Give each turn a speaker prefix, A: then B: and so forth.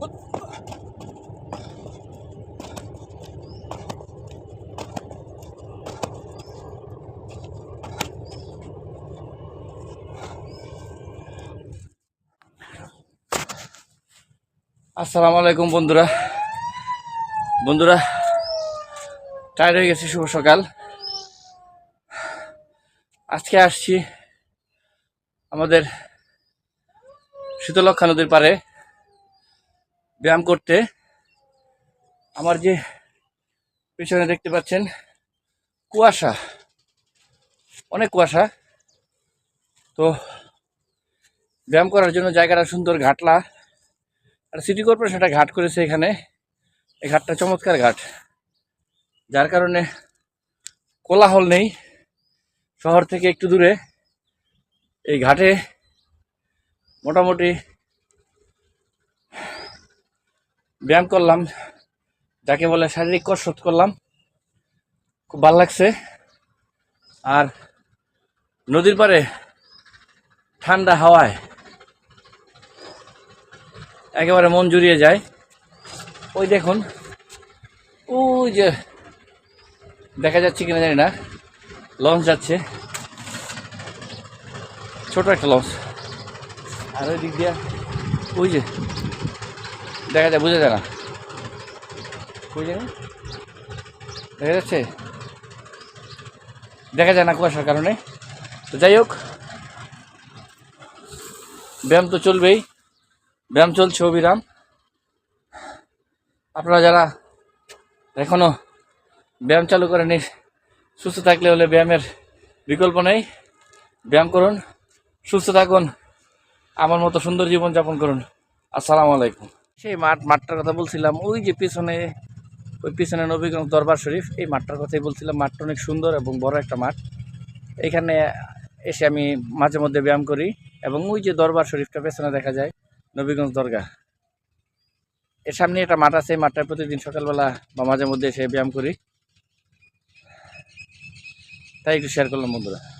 A: আসসালামু আলাইকুম, বন্ধুরা। বন্ধুরা টায়ার হয়ে গেছে, শুভ সকাল। আজকে আসছি আমাদের শীতলক্ষা নদীর পারে ব্যায়াম করতে। আমার যে পিছনে দেখতে পাচ্ছেন কুয়াশা, অনেক কুয়াশা। তো ব্যায়াম করার জন্য জায়গাটা সুন্দর ঘাটলা। আর সিটি কর্পোরেশন একটা ঘাট করেছে এখানে। এই ঘাটটা চমৎকার ঘাট। যার কারণে কোলাহল নেই শহর থেকে একটু দূরে। এই ঘাটে মোটামুটি ব্যায়াম করলাম, যাকে বলে শারীরিক কসরত করলাম। খুব ভালো লাগছে। আর নদীর পাড়ে ঠান্ডা হাওয়ায় একেবারে মন জুড়িয়ে যায়। ওই দেখুন, ওই যে দেখা যাচ্ছে কিনা জানি না, লঞ্চ যাচ্ছে। ছোট একটা লঞ্চ। আর ওই দিক দিয়ে, ওই যে দেখা যায়, বোঝা যায় না। ওই যে দেখা যাচ্ছে? দেখা যায় না কুয়াশার কারণে। তো যাই হোক, ব্যায়াম তো চলবেই। ব্যায়াম চলছে অবিরাম আপনারা যারা এখনও ব্যায়াম চালু করেনি সুস্থ থাকলে হলে ব্যায়ামের বিকল্প নেই। ব্যায়াম করুন, সুস্থ থাকুন, আমার মতো সুন্দর জীবন যাপন করুন। আসসালামু আলাইকুম। সেই মাঠ, মাঠটার কথা বলছিলাম। ওই যে পিছনে, ওই পিছনে নবীগঞ্জ দরবার শরীফ, এই মাঠটার কথাই বলছিলাম। মাঠটা অনেক সুন্দর এবং বড় একটা মাঠ। এখানে এসে আমি মাঝে মধ্যে ব্যায়াম করি এবং ওই যে দরবার শরীফটা পেছনে দেখা যায়, নবীগঞ্জ দরগা এর সামনে একটা মাঠ আছে, এই মাঠটায় প্রতিদিন সকালবেলা বা মাঝে মধ্যে এসে ব্যায়াম করি। তাই একটু শেয়ার করলাম বন্ধুরা।